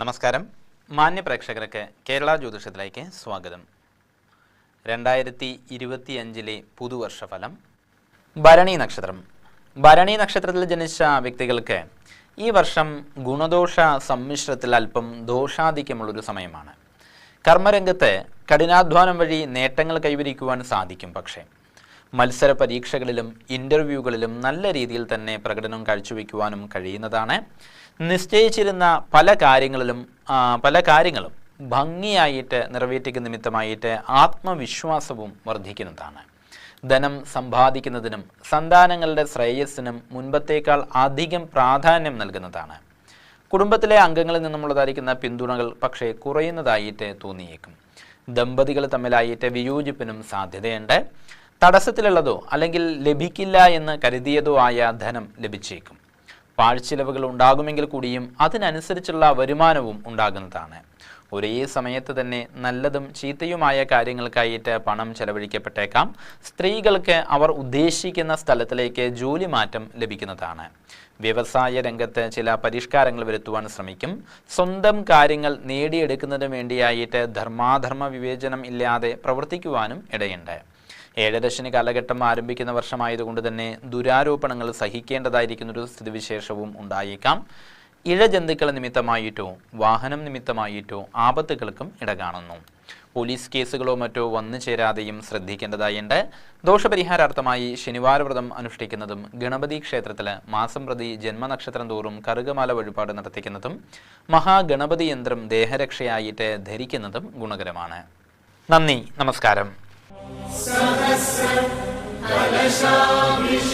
നമസ്കാരം. മാന്യ പ്രേക്ഷകർക്ക് കേരള ജ്യോതിഷത്തിലേക്ക് സ്വാഗതം. രണ്ടായിരത്തി ഇരുപത്തിയഞ്ചിലെ പുതുവർഷ ഫലം ഭരണി നക്ഷത്രം. ഭരണി നക്ഷത്രത്തിൽ ജനിച്ച വ്യക്തികൾക്ക് ഈ വർഷം ഗുണദോഷ സമ്മിശ്രത്തിൽ അല്പം ദോഷാധിക്യമുള്ളൊരു സമയമാണ്. കർമ്മരംഗത്ത് കഠിനാധ്വാനം വഴി നേട്ടങ്ങൾ കൈവരിക്കുവാൻ സാധിക്കും പക്ഷേ മത്സര പരീക്ഷകളിലും ഇന്റർവ്യൂകളിലും നല്ല രീതിയിൽ തന്നെ പ്രകടനം കാഴ്ചവെക്കുവാനും കഴിയുന്നതാണ്. നിശ്ചയിച്ചിരുന്ന പല കാര്യങ്ങളിലും പല കാര്യങ്ങളും ഭംഗിയായിട്ട് നിറവേറ്റിക്കുന്ന നിമിത്തമായിട്ട് ആത്മവിശ്വാസവും വർദ്ധിക്കുന്നതാണ്. ധനം സമ്പാദിക്കുന്നതിനും സന്താനങ്ങളുടെ ശ്രേയസ്സിനും മുൻപത്തേക്കാൾ അധികം പ്രാധാന്യം നൽകുന്നതാണ്. കുടുംബത്തിലെ അംഗങ്ങളിൽ നിന്നുമുള്ളതായിരിക്കുന്ന പിന്തുണകൾ പക്ഷേ കുറയുന്നതായിട്ട് തോന്നിയേക്കും. ദമ്പതികൾ തമ്മിലായിട്ട് വിയോജിപ്പിനും സാധ്യതയുണ്ട്. തടസ്സത്തിലുള്ളതോ അല്ലെങ്കിൽ ലഭിക്കില്ല എന്ന് കരുതിയതോ ആയ ധനം ലഭിച്ചേക്കും. പാഴ്ചിലവുകൾ ഉണ്ടാകുമെങ്കിൽ കൂടിയും അതിനനുസരിച്ചുള്ള വരുമാനവും ഉണ്ടാകുന്നതാണ്. ഒരേ സമയത്ത് തന്നെ നല്ലതും ചീത്തയുമായ കാര്യങ്ങൾക്കായിട്ട് പണം ചെലവഴിക്കപ്പെട്ടേക്കാം. സ്ത്രീകൾക്ക് അവർ ഉദ്ദേശിക്കുന്ന സ്ഥലത്തിലേക്ക് ജോലി മാറ്റം ലഭിക്കുന്നതാണ്. വ്യവസായ രംഗത്ത് ചില പരിഷ്കാരങ്ങൾ വരുത്തുവാൻ ശ്രമിക്കും. സ്വന്തം കാര്യങ്ങൾ നേടിയെടുക്കുന്നതിന് വേണ്ടിയായിട്ട് ധർമാധർമ്മ വിവേചനം ഇല്ലാതെ പ്രവർത്തിക്കുവാനും ഇടയുണ്ട്. ഏഴരശനി കാലഘട്ടം ആരംഭിക്കുന്ന വർഷമായതുകൊണ്ട് തന്നെ ദുരാരോപണങ്ങൾ സഹിക്കേണ്ടതായിരിക്കുന്നൊരു സ്ഥിതിവിശേഷവും ഉണ്ടായേക്കാം. ഇഴജന്തുക്കൾ നിമിത്തമായിട്ടോ വാഹനം നിമിത്തമായിട്ടോ ആപത്തുകൾക്കും ഇട കാണുന്നു പോലീസ് കേസുകളോ മറ്റോ വന്നു ചേരാതെയും ശ്രദ്ധിക്കേണ്ടതായുണ്ട്. ദോഷപരിഹാരാർത്ഥമായി ശനിവാര വ്രതം അനുഷ്ഠിക്കുന്നതും ഗണപതി ക്ഷേത്രത്തിൽ മാസം പ്രതി ജന്മനക്ഷത്രം തോറും കറുകമാല വഴിപാട് നടത്തിക്കുന്നതും മഹാഗണപതി യന്ത്രം ദേഹരക്ഷയായിട്ട് ധരിക്കുന്നതും ഗുണകരമാണ്. നന്ദി നമസ്കാരം. सहस्र कलशाभिषेकम्